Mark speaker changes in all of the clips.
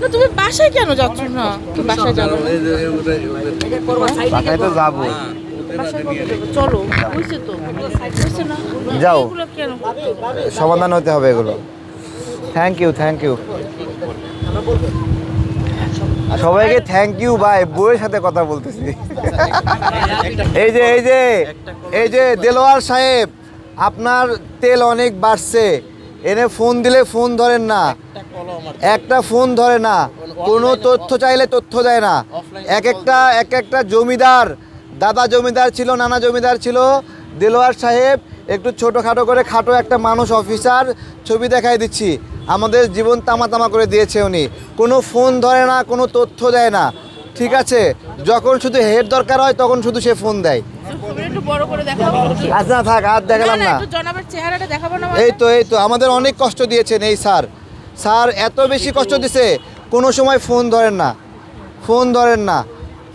Speaker 1: না তুমি বাসায় কেন যাচ্ছ না? বাসায় যাব
Speaker 2: বাসায় তো যাব?
Speaker 1: চলো তো? না?
Speaker 2: যাও। সমাধান হতে হবে এগুলো। থ্যাংক ইউ থ্যাংক ইউ সবাইকে থ্যাংক ইউ ভাই বউয়ের সাথে কথা বলতেছি। এই যে এই যে এই যে দেলোয়ার সাহেব আপনার তেল অনেক বাড়ছে। এনে ফোন দিলে ফোন ধরেন না। একটা ফোন ধরে না কোনো তথ্য চাইলে তথ্য দেয় না। এক একটা এক একটা জমিদার দাদা জমিদার ছিল নানা জমিদার ছিল দেলোয়ার সাহেব একটু ছোটোখাটো করে খাটো একটা মানুষ অফিসার ছবি দেখাই দিচ্ছি। আমাদের জীবন তামা তামা করে দিয়েছে উনি। কোনো ফোন ধরে না কোনো তথ্য দেয় না। ঠিক আছে? যখন শুধু হেড দরকার হয় তখন শুধু সে ফোন দেয়।
Speaker 1: তুমি একটু বড় করে দেখাবো
Speaker 2: আচ্ছা থাক আর দেখালাম না
Speaker 1: একটু জনাবের চেহারাটা দেখাবো না
Speaker 2: এই তো এই তো আমাদের অনেক কষ্ট দিয়েছেন এই স্যার স্যার এত বেশি কষ্ট দিছে। কোনো সময় ফোন ধরেন না। ফোন ধরেন না।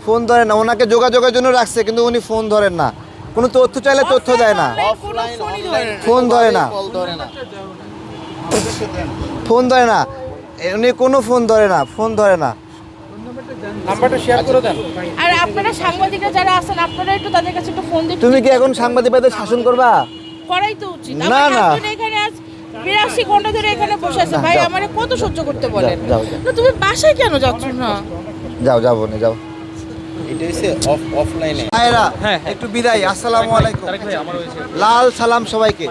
Speaker 2: ফোন ধরেন না। ওনাকে যোগাযোগের জন্য রাখছে কিন্তু উনি ফোন ধরেন না। কোনো তথ্য চাইলে তথ্য দেয় না।
Speaker 1: কোনো ধরে না।
Speaker 2: ফোন ধরে না। ফোন ধরে না। উনি কোনো ফোন ধরে না। ফোন ধরে না।
Speaker 1: আর আপনারা সাংবাদিকরা যারা আছেন আপনারা একটু তাদের কাছে একটু ফোন দিয়ে
Speaker 2: তুমি কি এখন সাংবাদিকদের শাসন করবা?
Speaker 1: করাই তো উচিত।
Speaker 2: না, না।
Speaker 1: বিরাশি ঘণ্টা ধরে এখানে বসে আছে। ভাই আমারে কত সহ্য করতে বলেন। না তুমি বাসায় কেন যাচ্ছ না?
Speaker 2: যাও যাও বোনে যাও।
Speaker 3: এটা হচ্ছে অফ অফলাইনে
Speaker 2: ভাইরা একটু বিদায়। আসসালামু আলাইকুম। লাল সালাম সবাইকে।